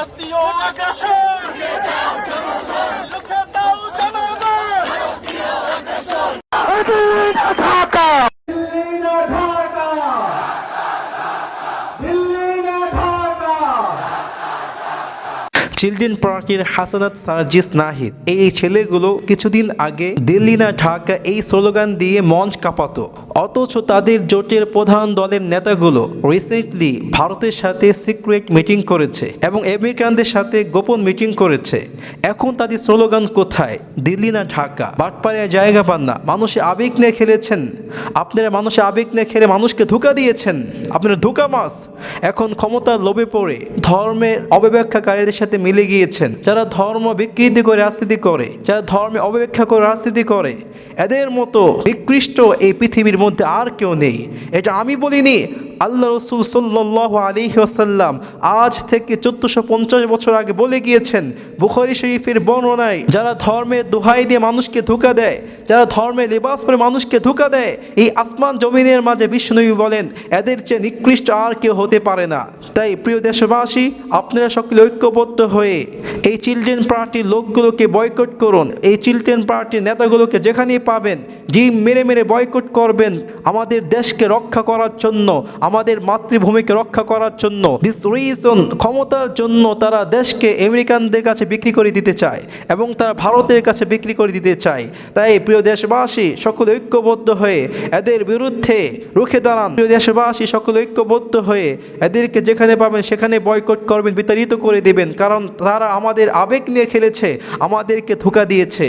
আগ্রাসন। রুখে দাও জনগণ। দিল্লি না ঢাকা দিল্লি না ঢাকা চিলড্রেন পার্টির হাসানাত সার্জিস নাহিদ। এই ছেলেগুলো কিছুদিন আগে দিল্লি না ঢাকা এই স্লোগান দিয়ে মঞ্চ কাঁপাতো। অথচ তাদের জোটের প্রধান দলের নেতাগুলো রিসেন্টলি ভারতের সাথে সিক্রেট মিটিং করেছে এবং আমেরিকানদের সাথে গোপন মিটিং করেছে। এখন তাদের স্লোগান কোথায়? দিল্লি না ঢাকা? বাটপাড়ে জায়গা পান না। মানুষের আবেগ নিয়ে খেলেছেন। আপনারা মানুষের আবেগ নিয়ে খেলে মানুষকে ধোকা দিয়েছেন। আপনারা ধোকা মাস এখন ক্ষমতার লোভে পড়ে ধর্মের অবব্যাখ্যাকারীদের সাথে মিলে গিয়েছেন, যারা ধর্ম বিকৃতি করে রাজনীতি করে, যারা ধর্মে অবব্যাখ্যা করে রাজনীতি করে। এদের মতো বিকৃষ্ট এই পৃথিবীর মধ্যে আর কেউ নেই। এটা আমি বলিনি আল্লাহ রসুল সাল্লাহ আলী ওসাল্লাম আজ থেকে চোদ্দশো পঞ্চাশ বছর আগে বলে গিয়েছেন, বুখারি শরীফের বর্ণনায় যারা ধর্মের দোহাই দিয়ে মানুষকে ধোকা দেয়, যারা ধর্মের লেবাস পরে মানুষকে ধোকা দেয়, এই আসমান জমিনের মাঝে বিষ্ণুনবী বলেন, এদের চেয়ে নিকৃষ্ট আর কেউ হতে পারে না। তাই প্রিয় দেশবাসী, আপনারা সকলে ঐক্যবদ্ধ হয়ে এই চিলড্রেন পার্টির লোকগুলোকে বয়কট করুন। এই চিলড্রেন পার্টির নেতাগুলোকে যেখানেই পাবেন জিম মেরে মেরে বয়কট করবেন, আমাদের দেশকে রক্ষা করার জন্য আমাদের মাতৃভূমিকে রক্ষা করার জন্য দিস রিজন ক্ষমতার জন্য তারা দেশকে আমেরিকানদের কাছে বিক্রি করে দিতে চায় এবং তারা ভারতের কাছে বিক্রি করে দিতে চায়। তাই প্রিয় দেশবাসী, সকলে ঐক্যবদ্ধ হয়ে এদের বিরুদ্ধে রুখে দাঁড়ান। প্রিয় দেশবাসী, সকলে ঐক্যবদ্ধ হয়ে এদেরকে যেখানে পাবেন, সেখানে বয়কট করবেন, বিতাড়িত করে দেবেন, কারণ তারা আমাদের আবেগ নিয়ে খেলেছে, আমাদেরকে ধোকা দিয়েছে।